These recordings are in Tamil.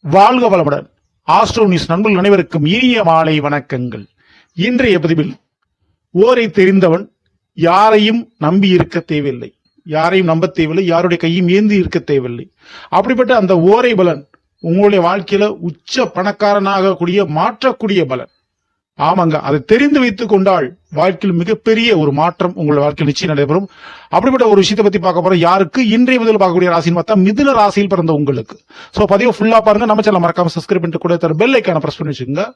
வாழ்க வளமுடன். ஆஸ்ட்ரோ நியூஸ் நண்பர்கள் அனைவருக்கும் இனிய மாலை வணக்கங்கள். இன்றைய பதிவில் ஓரை தெரிந்தவன் யாரையும் நம்பி இருக்க தேவையில்லை. யாரையும் நம்ப தேவையில்லை யாருடைய கையும் ஏந்தி இருக்க தேவையில்லை. அப்படிப்பட்ட அந்த ஓரை பலன் உங்களுடைய வாழ்க்கையில உச்ச பணக்காரனாக கூடிய மாற்றக்கூடிய பலன். ஆமாங்க அதை தெரிந்து வைத்துக் கொண்டால் வாழ்க்கையில் மிகப்பெரிய ஒரு மாற்றம் உங்கள் வாழ்க்கையில் நிச்சயம் நடைபெறும். அப்படிப்பட்ட ஒரு விஷயத்தை பத்தி பார்க்க போறோம் யாருக்கு இன்றைய முதல் பார்க்கக்கூடிய ராசின்னு பார்த்தா மிதுன ராசியில் பிறந்த உங்களுக்கு. சோ பதிவு ஃபுல்லா பாருங்க. நம்ம சேனல் மறக்காம சப்ஸ்கிரைப் பண்ணிட்டு கூட தர பெல் ஐக்கான பிரஸ் பண்ணி வச்சுக்கோங்க.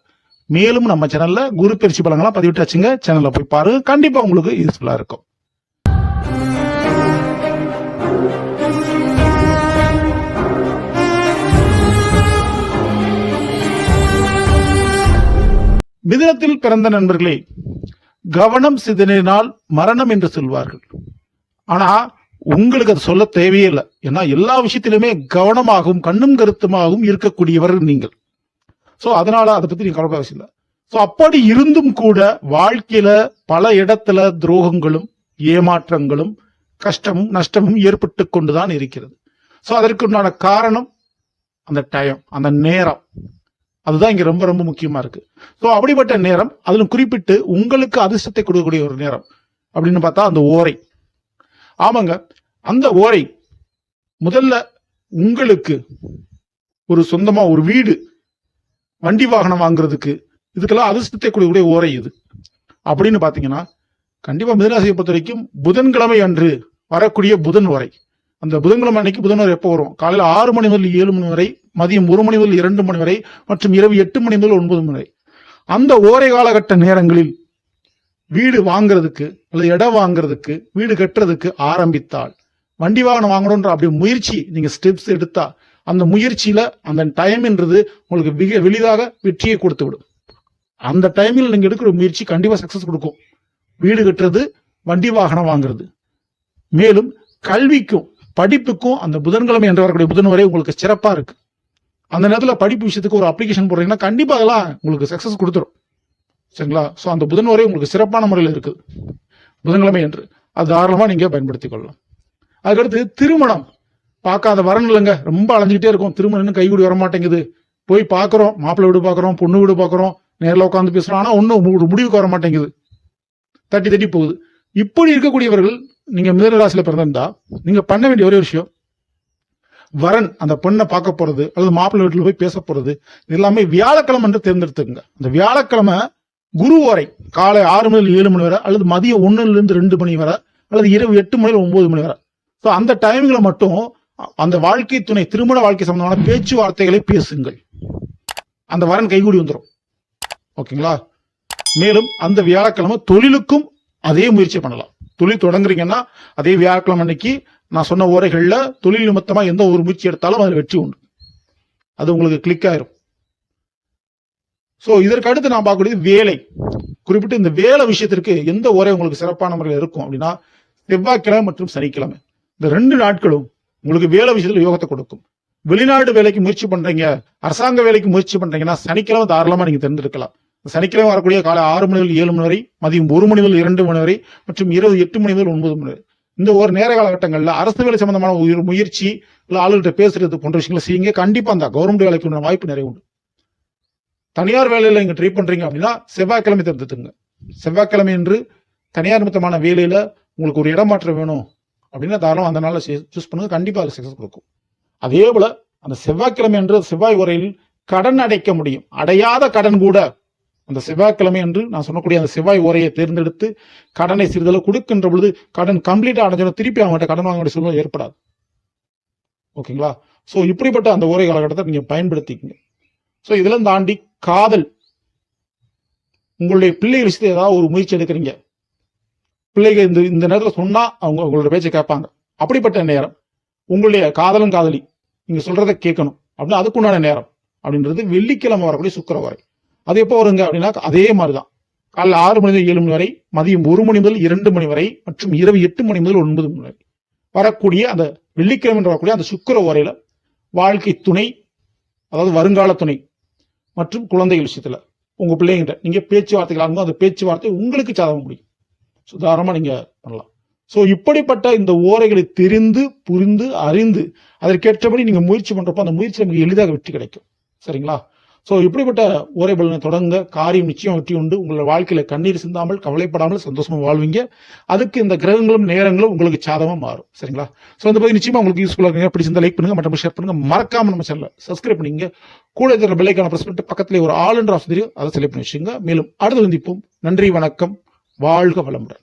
மேலும் நம்ம சேனல்ல குரு பயிற்சி பலங்களாம் பதிவிட்டாச்சுங்க சேனல்ல போய் பாருங்க. கண்டிப்பா உங்களுக்கு யூஸ்ஃபுல்லா இருக்கும். மிதினத்தில் பிறந்த நண்பர்களே கவனம் சிதறினால் மரணம் என்று சொல்வார்கள். ஆனா உங்களுக்கு அது சொல்ல தேவையே இல்லை ஏன்னா எல்லா விஷயத்திலுமே கவனமாகவும் கண்ணும் கருத்துமாகவும் இருக்கக்கூடியவர் நீங்கள். ஸோ அதனால அதை பத்தி நீங்க கவலைப்பட அவசியம் இல்லை ஸோ அப்படி இருந்தும் கூட வாழ்க்கையில பல இடத்துல துரோகங்களும் ஏமாற்றங்களும் கஷ்டமும் நஷ்டமும் ஏற்பட்டு கொண்டுதான் இருக்கிறது. ஸோ அதற்குண்டான காரணம் அந்த டைம் அந்த நேரம். அதுதான் இங்க ரொம்ப ரொம்ப முக்கியமா இருக்கு. ஸோ அப்படிப்பட்ட நேரம் அதிலும் குறிப்பிட்டு உங்களுக்கு அதிர்ஷ்டத்தை கொடுக்கக்கூடிய ஒரு நேரம் அப்படின்னு பார்த்தா அந்த ஓரை. ஆமாங்க அந்த ஓரை முதல்ல உங்களுக்கு ஒரு சொந்தமா ஒரு வீடு வண்டி வாகனம் வாங்குறதுக்கு இதுக்கெல்லாம் அதிர்ஷ்டத்தை கொடுக்கக்கூடிய ஓரை இது. அப்படின்னு பாத்தீங்கன்னா கண்டிப்பா மிதராசியை பொறுத்த வரைக்கும் புதன்கிழமை அன்று வரக்கூடிய புதன் வரை அந்த புதன்கிழமை அன்னைக்கு புதன் வரை எப்போ வரும்? காலையில ஆறு மணி முதல் ஏழு மணி வரை மதியம் ஒரு மணி முதல் இரண்டு மணி வரை மற்றும் இரவு எட்டு மணி முதல் ஒன்பது மணி வரை. அந்த ஓரை காலகட்ட நேரங்களில் வீடு வாங்குறதுக்கு அல்லது இடம் வாங்குறதுக்கு வீடு கட்டுறதுக்கு ஆரம்பித்தால் வண்டி வாகனம் வாங்கணுன்ற அப்படி முயற்சி நீங்க ஸ்டெப்ஸ் எடுத்தா அந்த முயற்சியில அந்த டைம்ன்றது உங்களுக்கு மிக எளிதாக வெற்றியை கொடுத்து விடும் அந்த டைமில் நீங்க எடுக்கிற முயற்சி கண்டிப்பா சக்சஸ் கொடுக்கும். வீடு கட்டுறது வண்டி வாகனம் வாங்குறது. மேலும் கல்விக்கும் படிப்புக்கும் அந்த புதன்கிழமை என்று வரக்கூடிய புதன் வரை உங்களுக்கு சிறப்பா இருக்கு. அந்த நேரத்தில் படிப்பு விஷயத்துக்கு ஒரு அப்ளிகேஷன் போடுறீங்கன்னா கண்டிப்பாக அதெல்லாம் உங்களுக்கு சக்ஸஸ் கொடுத்துரும். சரிங்களா? ஸோ அந்த புதன் வரை உங்களுக்கு சிறப்பான முறையில் இருக்குது. புதன்கிழமை என்று அது தாராளமாக நீங்கள் பயன்படுத்திக் கொள்ளலாம். அதுக்கடுத்து திருமணம். பார்க்காத வரன் இல்லைங்க. ரொம்ப அலைஞ்சிக்கிட்டே இருக்கும். திருமணம்னு கைகூடி வர மாட்டேங்குது போய் பார்க்குறோம். மாப்பிள்ளை வீடு பார்க்குறோம். பொண்ணு வீடு பார்க்குறோம். நேரில் உட்காந்து பேசுகிறோம் ஆனால் ஒன்றும் ஒரு முடிவுக்கு வர மாட்டேங்குது தட்டி தட்டி போகுது. இப்படி இருக்கக்கூடியவர்கள் நீங்கள் மிதன ராசியில் பிறந்திருந்தா நீங்கள் பண்ண வேண்டிய ஒரே விஷயம் வரன் அந்த பெண்ணை பார்க்க போறது அல்லது மாப்பிள்ளை வீட்டில் போய் பேச போறது எல்லாமே வியாழக்கிழமை என்று தேர்ந்தெடுத்துக்குங்க. அந்த வியாழக்கிழமை குரு வரை காலை ஆறு மணில ஏழு மணி வரை அல்லது மதியம் ஒன்னுல இருந்து ரெண்டு மணி வரை அல்லது இரவு எட்டு மணில ஒன்பது மணி வரை. ஸோ அந்த டைமிங்ல மட்டும் அந்த வாழ்க்கை துணை திருமண வாழ்க்கை சம்பந்தமான பேச்சுவார்த்தைகளை பேசுங்கள். அந்த வரன் கைகூடி வந்துடும் ஓகேங்களா? மேலும் அந்த வியாழக்கிழமை தொழிலுக்கும் அதே முயற்சி பண்ணலாம். தொழில் தொடங்குறீங்கன்னா அதே வியாழக்கிழமை அன்னைக்கு நான் சொன்ன உரைகளில் தொழில் நிமித்தமாக எந்த ஒரு முயற்சி எடுத்தாலும் அதில் வெற்றி உண்டு. அது உங்களுக்கு கிளிக் ஆயிரும். ஸோ இதற்கு அடுத்து நான் பார்க்கக்கூடியது வேலை. குறிப்பிட்டு இந்த வேலை விஷயத்திற்கு எந்த உரை உங்களுக்கு சிறப்பான முறையில் இருக்கும் அப்படின்னா செவ்வாய்க்கிழமை மற்றும் சனிக்கிழமை. இந்த ரெண்டு நாட்களும் உங்களுக்கு வேலை விஷயத்தில் யோகத்தை கொடுக்கும். வெளிநாடு வேலைக்கு முயற்சி பண்றீங்க அரசாங்க வேலைக்கு முயற்சி பண்றீங்கன்னா சனிக்கிழமை தாராளமா நீங்க தேர்ந்தெடுக்கலாம் சனிக்கிழமை வரக்கூடிய காலை ஆறு மணி முதல் ஏழு மணி வரை மதியம் ஒரு மணி முதல் இரண்டு மணி வரை மற்றும் இரவு எட்டு மணி முதல் ஒன்பது மணி வரை. இந்த ஒரு நேர காலகட்டங்களில் அரசு வேலை சம்பந்தமான உயிர் முயற்சி இல்லை ஆளுகிட்ட பேசுறது போன்ற விஷயங்களை செய்யுங்க. கண்டிப்பாக அந்த கவர்மெண்ட் வேலைக்கு உண்டான வாய்ப்பு நிறைய உண்டு. தனியார் வேலையில் இங்கே ட்ரை பண்ணுறீங்க அப்படின்னா செவ்வாய்க்கிழமை தேர்ந்தெடுத்துங்க செவ்வாய்க்கிழமை என்று தனியார் நிமித்தமான வேலையில் உங்களுக்கு ஒரு இடமாற்றம் வேணும் அப்படின்னா தாராளம் அந்த நாளில் சூஸ் பண்ணுங்க. கண்டிப்பாக அது சக்ஸஸ் கொடுக்கும். அதே போல் அந்த செவ்வாய்க்கிழமை என்று செவ்வாய் உரையில் கடன் அடைக்க முடியும். அடையாத கடன் கூட அந்த செவ்வாய்க்கிழமை என்று நான் சொல்லக்கூடிய அந்த செவ்வாய் உரையை தேர்ந்தெடுத்து கடனை சிறிதளவு கொடுக்கின்ற பொழுது கடன் கம்ப்ளீட் அடைஞ்சோம் திருப்பி அவங்ககிட்ட கடன் வாங்க வேண்டிய சூழ்நிலை ஏற்படாது. ஓகேங்களா? சோ இப்படிப்பட்ட அந்த உரை காலகட்டத்தை நீங்க பயன்படுத்திக்கங்க. சோ இதெல்லாம் தாண்டி காதல். உங்களுடைய பிள்ளை விஷயத்தை ஏதாவது ஒரு முயற்சி எடுக்கிறீங்க. பிள்ளைகள் இந்த இந்த நேரத்தில் சொன்னா அவங்க உங்களோட பேச்சை கேட்பாங்க. அப்படிப்பட்ட நேரம். உங்களுடைய காதலும் காதலி. நீங்க சொல்றதை கேட்கணும். அப்படின்னா அதுக்குண்டான நேரம். அப்படின்றது வெள்ளிக்கிழமை வரக்கூடிய சுக்கர வரை அது எப்போ வருங்க அப்படின்னா அதே மாதிரி தான் காலைல ஆறு மணி முதல் ஏழு மணி வரை மதியம் ஒரு மணி முதல் இரண்டு மணி வரை மற்றும் இரவு எட்டு மணி முதல் ஒன்பது மணி வரை. வரக்கூடிய அந்த வெள்ளிக்கிழமை வரக்கூடிய அந்த சுக்கர வரையில வாழ்க்கை துணை அதாவது வருங்கால துணை மற்றும் குழந்தைகள் விஷயத்துல. உங்க பிள்ளைங்கிட்ட நீங்க பேச்சுவார்த்தைகள் ஆகும் அந்த பேச்சுவார்த்தை உங்களுக்கு சாதகம் முடியும் சுதாரணமா நீங்க பண்ணலாம். ஸோ இப்படிப்பட்ட இந்த ஓரைகளை தெரிந்து புரிந்து அறிந்து அதற்கேற்றபடி நீங்க முயற்சி பண்றப்போ அந்த முயற்சி நமக்கு எளிதாக வெற்றி கிடைக்கும். சரிங்களா? ஸோ இப்படிப்பட்ட ஓரை பலனை தொடங்க காரியம் நிச்சயம் வெற்றி உண்டு. உங்களோட வாழ்க்கையில கண்ணீர் சிந்தாமல் கவலைப்படாமல் சந்தோஷமா வாழ்வீங்க. அதுக்கு இந்த கிரகங்களும் நேரங்களும் உங்களுக்கு சாதமாக மாறும். சரிங்களா? ஸோ இந்த பகுதி நிச்சயமா உங்களுக்கு யூஸ்ஃபுல்லாக இருக்குங்க. பிடிச்சிருந்தா லைக் பண்ணுங்க. மற்றும் ஷேர் பண்ணுங்க. மறக்காம நம்ம சேனலை சப்ஸ்கிரைப் பண்ணிங்க. கூட இருக்கிற பெல்லைக்கான பிரஸ் பண்ணிட்டு பக்கத்துல ஒரு ஆல் என்ற ஆப்ஷன் தெரியும். அதை செலக்ட் பண்ணி வச்சுங்க மேலும் அடுத்து சந்திப்போம். நன்றி வணக்கம். வாழ்க வளமுடன்.